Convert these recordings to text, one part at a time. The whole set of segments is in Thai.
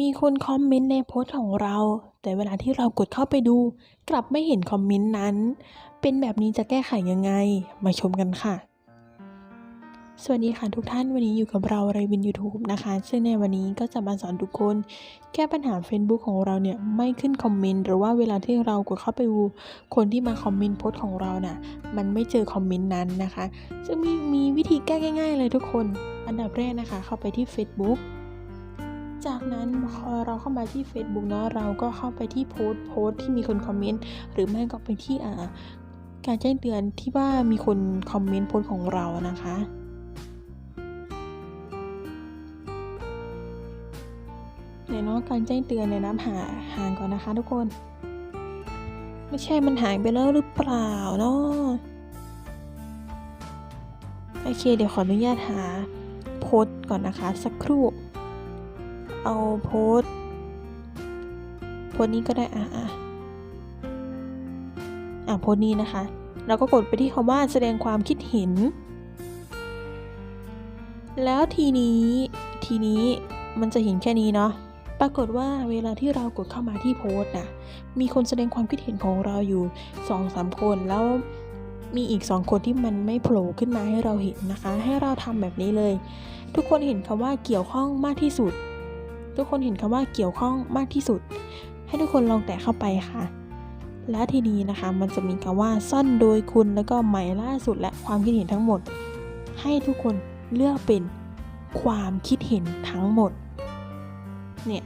มีคนคอมเมนต์ในโพสต์ของเรา แต่เวลาที่เรากดเข้าไปดู กลับไม่เห็นคอมเมนต์นั้น เป็นแบบนี้จะแก้ไขยังไง มาชมกันค่ะ สวัสดีค่ะทุกท่านวันนี้อยู่กับเราไรวิน YouTube นะคะ ซึ่งในวันนี้ก็จะมาสอนทุกคน แก้ปัญหา Facebook ของเราเนี่ยไม่ขึ้นคอมเมนต์หรือว่าเวลาที่เรากดเข้าไปดู คนที่มาคอมเมนต์โพสต์ของเราน่ะมันไม่เจอคอมเมนต์นั้นนะคะ ซึ่งมีมีวิธีแก้ง่าย ๆ เลยทุกคน อันดับแรกนะคะ เข้าไปที่ Facebook จากนั้นพอเราเข้ามาที่ Facebook เนาะเราก็เข้าไปที่โพสต์โพสต์ที่มีคนคอมเมนต์หรือไม่ก็ไปที่อ่าการแจ้งเตือนที่ว่ามีคนคอมเมนต์โพสต์ของเรานะคะเดี๋ยเนาะการแจ้งเตือนเนี่ยนะหาห่างก่อนนะคะทุกคน ไม่ใช่มันหายไปแล้วหรือเปล่าเนาะโอเค เดี๋ยวขออนุญาตหาโพสต์ก่อนนะคะ สักครู่ เอาโพสโพสนี้ก็ได้อะอะอะโพสนี้นะคะ เราก็กดไปที่คำว่าแสดงความคิดเห็น แล้วทีนี้ทีนี้มันจะเห็นแค่นี้เนาะปรากฏว่าเวลาที่เรากดเข้ามาที่โพสต์น่ะมีคนแสดงความคิดเห็นของเราอยู่สองสามคน แล้วมีอีกสองคนที่มันไม่โผล่ขึ้นมาให้เราเห็นนะคะ ให้เราทำแบบนี้เลย ทุกคนเห็นคำว่าเกี่ยวข้องมากที่สุด ทุกคนเห็นคำว่าเกี่ยวข้องมากที่สุด ให้ทุกคนลองแตะเข้าไปค่ะ และทีนี้นะคะมันจะมีคำว่าซ่อนโดยคุณแล้วก็ใหม่ล่าสุดและความคิดเห็นทั้งหมด ให้ทุกคนเลือกเป็นความคิดเห็นทั้งหมด เนี่ย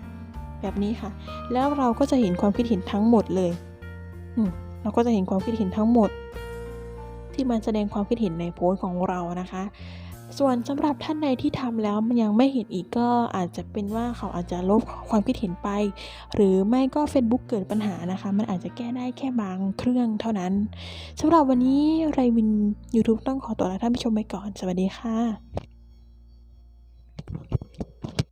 แบบนี้ค่ะ แล้วเราก็จะเห็นความคิดเห็นทั้งหมดเลยอืมเราก็จะเห็นความคิดเห็นทั้งหมด ที่มันแสดงความคิดเห็นในโพสต์ของเรานะคะ ส่วนสำหรับท่านใดที่ทำแล้วมันยังไม่เห็นอีกก็อาจจะเป็นว่าเขาอาจจะลบความคิดเห็นไป หรือไม่ก็ Facebook เกิดปัญหานะคะ มันอาจจะแก้ได้แค่บางเครื่องเท่านั้นสำหรับวันนี้ไรวิน YouTube ต้องขอตัวลาท่านผู้ชมไปก่อน สวัสดีค่ะ